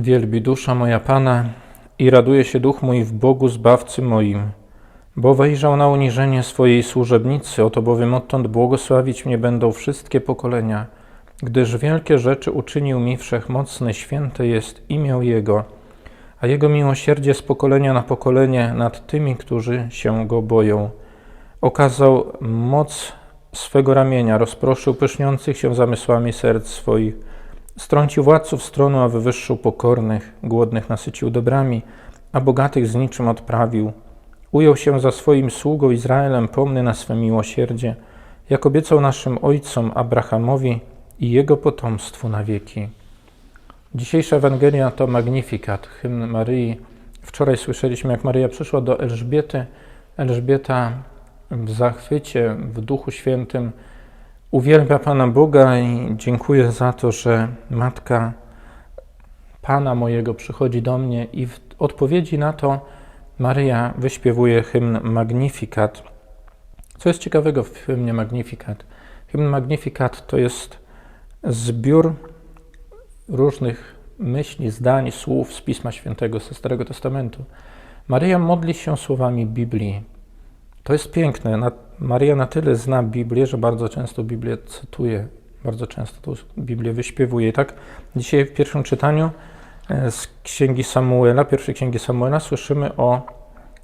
Wielbi dusza moja Pana i raduje się duch mój w Bogu Zbawcy moim, bo wejrzał na uniżenie swojej służebnicy, oto bowiem odtąd błogosławić mnie będą wszystkie pokolenia, gdyż wielkie rzeczy uczynił mi wszechmocny, święte jest imię Jego, a Jego miłosierdzie z pokolenia na pokolenie nad tymi, którzy się Go boją. Okazał moc swego ramienia, rozproszył pyszniących się zamysłami serc swoich, Strącił władców stronu, a wywyższył pokornych, głodnych nasycił dobrami, a bogatych z niczym odprawił. Ujął się za swoim sługą Izraelem, pomny na swe miłosierdzie, jak obiecał naszym ojcom Abrahamowi i jego potomstwu na wieki. Dzisiejsza Ewangelia to Magnifikat, hymn Maryi. Wczoraj słyszeliśmy, jak Maryja przyszła do Elżbiety. Elżbieta w zachwycie, w Duchu Świętym, Uwielbia Pana Boga i dziękuję za to, że Matka Pana mojego przychodzi do mnie i w odpowiedzi na to Maryja wyśpiewuje hymn Magnificat. Co jest ciekawego w hymnie Magnificat? Hymn Magnificat to jest zbiór różnych myśli, zdań, słów z Pisma Świętego, ze Starego Testamentu. Maryja modli się słowami Biblii. To jest piękne. Maria na tyle zna Biblię, że bardzo często Biblię cytuje, bardzo często tą Biblię wyśpiewuje. I tak dzisiaj w pierwszym czytaniu e, z Księgi Samuela, pierwszej Księgi Samuela, słyszymy o,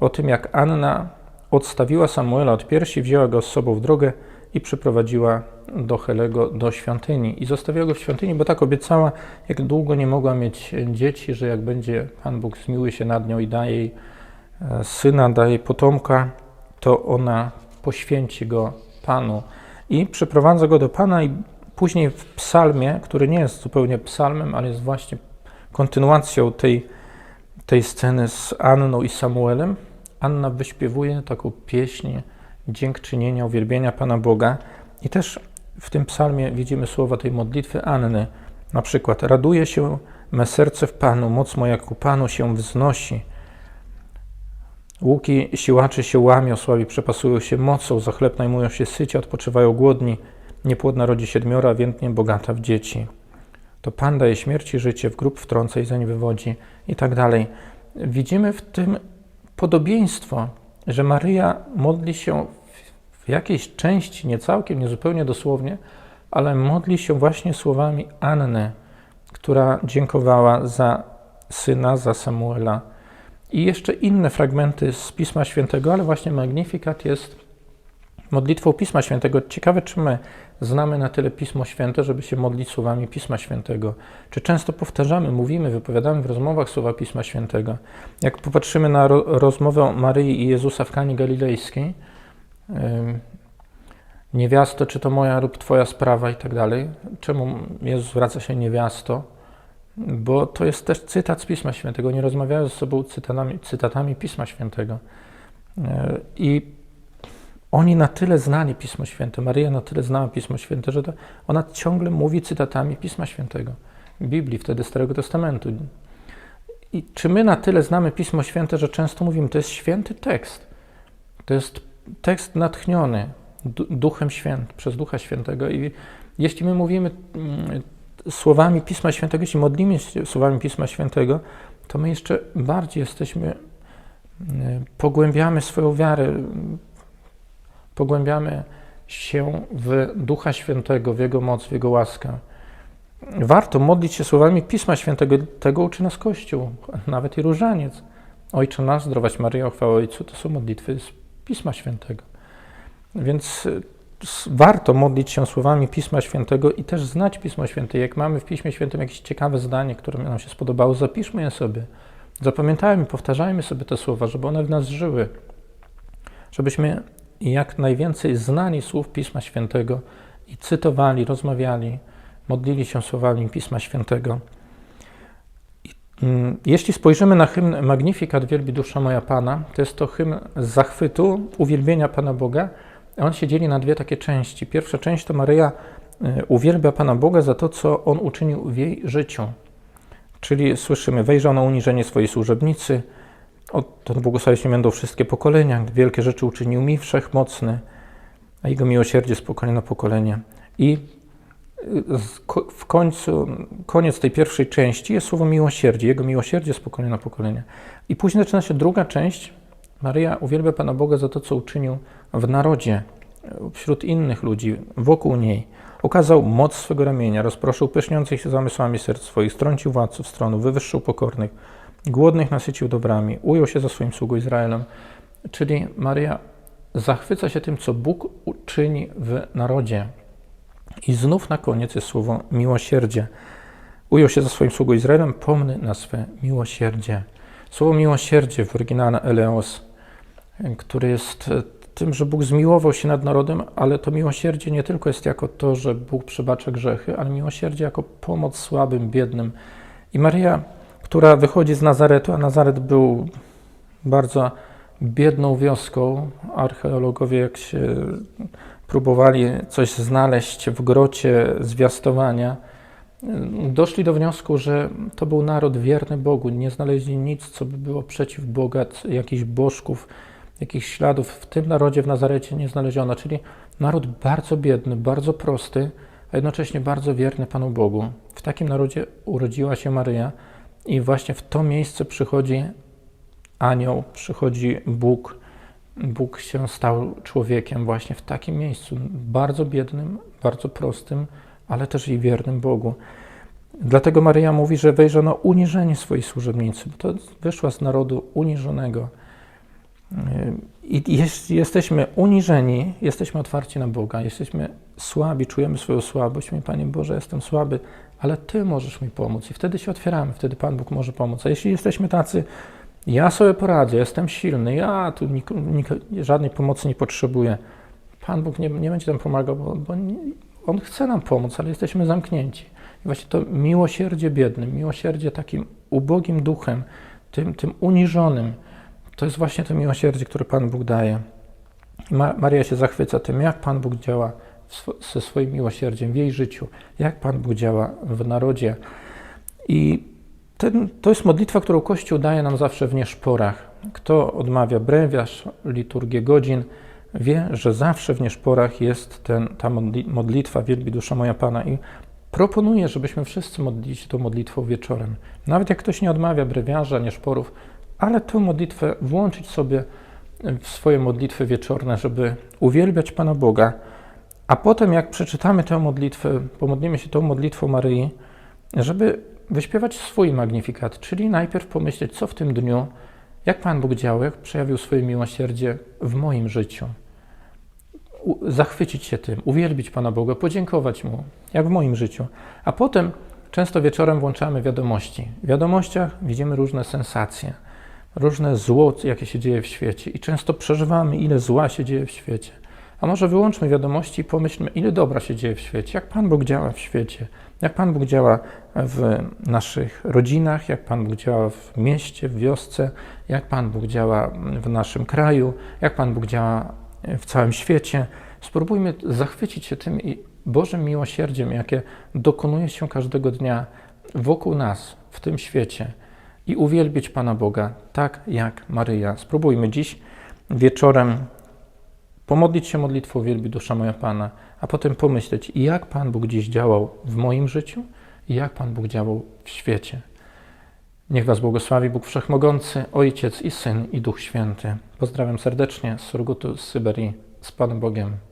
o tym, jak Anna odstawiła Samuela od piersi, wzięła go z sobą w drogę i przyprowadziła do Helego do świątyni. I zostawiła go w świątyni, bo tak obiecała, jak długo nie mogła mieć dzieci, że jak będzie Pan Bóg zmiłuje się nad nią i daje jej e, syna, daje jej potomka, to ona poświęci go Panu i przyprowadza go do Pana i później w psalmie, który nie jest zupełnie psalmem, ale jest właśnie kontynuacją tej, tej sceny z Anną i Samuelem, Anna wyśpiewuje taką pieśń dziękczynienia, uwielbienia Pana Boga i też w tym psalmie widzimy słowa tej modlitwy Anny. Na przykład, raduje się me serce w Panu, moc moja ku Panu się wznosi. Łuki siłaczy się łamią, sławi przepasują się mocą, za chleb najmują się syci, odpoczywają głodni. Niepłodna rodzi siedmiora, więtnie bogata w dzieci. To Pan daje śmierci życie, w grób wtrąca i zeń wywodzi i tak dalej. Widzimy w tym podobieństwo, że Maryja modli się w jakiejś części, nie całkiem, nie zupełnie dosłownie, ale modli się właśnie słowami Anny, która dziękowała za syna, za Samuela i jeszcze inne fragmenty z Pisma Świętego, ale właśnie Magnifikat jest modlitwą Pisma Świętego. Ciekawe, czy my znamy na tyle Pismo Święte, żeby się modlić słowami Pisma Świętego. Czy często powtarzamy, mówimy, wypowiadamy w rozmowach słowa Pisma Świętego. Jak popatrzymy na ro rozmowę Maryi i Jezusa w Kani Galilejskiej, yy, niewiasto, czy to moja lub twoja sprawa i tak dalej. Czemu Jezus zwraca się niewiasto? Bo to jest też cytat z Pisma Świętego. Nie rozmawiają ze sobą cytatami, cytatami Pisma Świętego. E, I oni na tyle znali Pismo Święte, Maryja na tyle znała Pismo Święte, że ona ciągle mówi cytatami Pisma Świętego, Biblii, wtedy Starego Testamentu. I czy my na tyle znamy Pismo Święte, że często mówimy, to jest święty tekst, to jest tekst natchniony Duchem Świętym, przez Ducha Świętego. I jeśli my mówimy mm, słowami Pisma Świętego, jeśli modlimy się słowami Pisma Świętego, to my jeszcze bardziej jesteśmy, mm, pogłębiamy swoją wiarę, pogłębiamy się w Ducha Świętego, w Jego moc, w Jego łaskę. Warto modlić się słowami Pisma Świętego, tego uczy nas Kościół, nawet i różaniec. Ojcze nas, zdrować Maryjo, chwała Ojcu, to są modlitwy z Pisma Świętego. Więc warto modlić się słowami Pisma Świętego i też znać Pismo Święte. Jak mamy w Piśmie Świętym jakieś ciekawe zdanie, które nam się spodobało, zapiszmy je sobie. Zapamiętajmy, powtarzajmy sobie te słowa, żeby one w nas żyły. Żebyśmy jak najwięcej znali słów Pisma Świętego i cytowali, rozmawiali, modlili się słowami Pisma Świętego. Mm, jeśli spojrzymy na hymn Magnificat, wielbi dusza moja Pana, to jest to hymn zachwytu, uwielbienia Pana Boga, on się dzieli na dwie takie części. Pierwsza część to Maryja e, uwielbia Pana Boga za to, co On uczynił w jej życiu. Czyli słyszymy, wejrzał na uniżenie swojej służebnicy, to błogosławieństwo będą wszystkie pokolenia, wielkie rzeczy uczynił mi wszechmocny, a Jego miłosierdzie z pokolenia na pokolenie. I ko- w końcu, koniec tej pierwszej części jest słowo miłosierdzie, Jego miłosierdzie z pokolenia na pokolenie. I później zaczyna się druga część. Maryja uwielbia Pana Boga za to, co uczynił w narodzie, wśród innych ludzi, wokół niej. Okazał moc swego ramienia, rozproszył pyszniących się zamysłami serc swoich, strącił władców stronu, wywyższył pokornych, głodnych nasycił dobrami, ujął się za swoim sługą Izraelem. Czyli Maryja zachwyca się tym, co Bóg uczyni w narodzie. I znów na koniec jest słowo miłosierdzie. Ujął się za swoim sługą Izraelem, pomny na swe miłosierdzie. Słowo miłosierdzie w oryginale eleos, które jest e, tym, że Bóg zmiłował się nad narodem, ale to miłosierdzie nie tylko jest jako to, że Bóg przebacza grzechy, ale miłosierdzie jako pomoc słabym, biednym. I Maria, która wychodzi z Nazaretu, a Nazaret był bardzo biedną wioską. Archeologowie, jak się próbowali coś znaleźć w grocie zwiastowania, doszli do wniosku, że to był naród wierny Bogu. Nie znaleźli nic, co by było przeciw Boga, jakichś bożków, jakichś śladów. W tym narodzie w Nazarecie nie znaleziono. Czyli naród bardzo biedny, bardzo prosty, a jednocześnie bardzo wierny Panu Bogu. W takim narodzie urodziła się Maryja i właśnie w to miejsce przychodzi anioł, przychodzi Bóg. Bóg się stał człowiekiem właśnie w takim miejscu, bardzo biednym, bardzo prostym, ale też i wiernym Bogu. Dlatego Maryja mówi, że wejrzono uniżenie swojej służebnicy, bo to wyszła z narodu uniżonego. I jest, jesteśmy uniżeni, jesteśmy otwarci na Boga, jesteśmy słabi, czujemy swoją słabość. Mówię, Panie Boże, jestem słaby, ale Ty możesz mi pomóc. I wtedy się otwieramy, wtedy Pan Bóg może pomóc. A jeśli jesteśmy tacy, ja sobie poradzę, jestem silny, ja tu nik, nik, żadnej pomocy nie potrzebuję. Pan Bóg nie, nie będzie nam pomagał, bo, bo nie, On chce nam pomóc, ale jesteśmy zamknięci. I właśnie to miłosierdzie biednym, miłosierdzie takim ubogim duchem, tym, tym uniżonym, to jest właśnie to miłosierdzie, które Pan Bóg daje. Maria się zachwyca tym, jak Pan Bóg działa w swo, ze swoim miłosierdziem w jej życiu, jak Pan Bóg działa w narodzie. I ten, to jest modlitwa, którą Kościół daje nam zawsze w nieszporach. Kto odmawia brewiarz, liturgię godzin, wie, że zawsze w nieszporach jest ten, ta modli- modlitwa Wielbi dusza moja Pana i proponuję, żebyśmy wszyscy modlili się tą modlitwą wieczorem. Nawet jak ktoś nie odmawia brewiarza, nieszporów, ale tę modlitwę włączyć sobie w swoje modlitwy wieczorne, żeby uwielbiać Pana Boga, a potem jak przeczytamy tę modlitwę, pomodlimy się tą modlitwą Maryi, żeby wyśpiewać swój magnifikat, czyli najpierw pomyśleć, co w tym dniu, jak Pan Bóg działał, jak przejawił swoje miłosierdzie w moim życiu. U- zachwycić się tym, uwielbić Pana Boga, podziękować Mu, jak w moim życiu. A potem często wieczorem włączamy wiadomości. W wiadomościach widzimy różne sensacje, różne zło, jakie się dzieje w świecie. I często przeżywamy, ile zła się dzieje w świecie. A może wyłączmy wiadomości i pomyślmy, ile dobra się dzieje w świecie, jak Pan Bóg działa w świecie, jak Pan Bóg działa w naszych rodzinach, jak Pan Bóg działa w mieście, w wiosce, jak Pan Bóg działa w naszym kraju, jak Pan Bóg działa w całym świecie. Spróbujmy zachwycić się tym i Bożym miłosierdziem, jakie dokonuje się każdego dnia wokół nas, w tym świecie i uwielbić Pana Boga, tak jak Maryja. Spróbujmy dziś wieczorem pomodlić się modlitwą Wielbi Dusza Moja Pana, a potem pomyśleć, jak Pan Bóg dziś działał w moim życiu i jak Pan Bóg działał w świecie. Niech Was błogosławi Bóg Wszechmogący, Ojciec i Syn i Duch Święty. Pozdrawiam serdecznie z Surgutu z Syberii, z Panem Bogiem.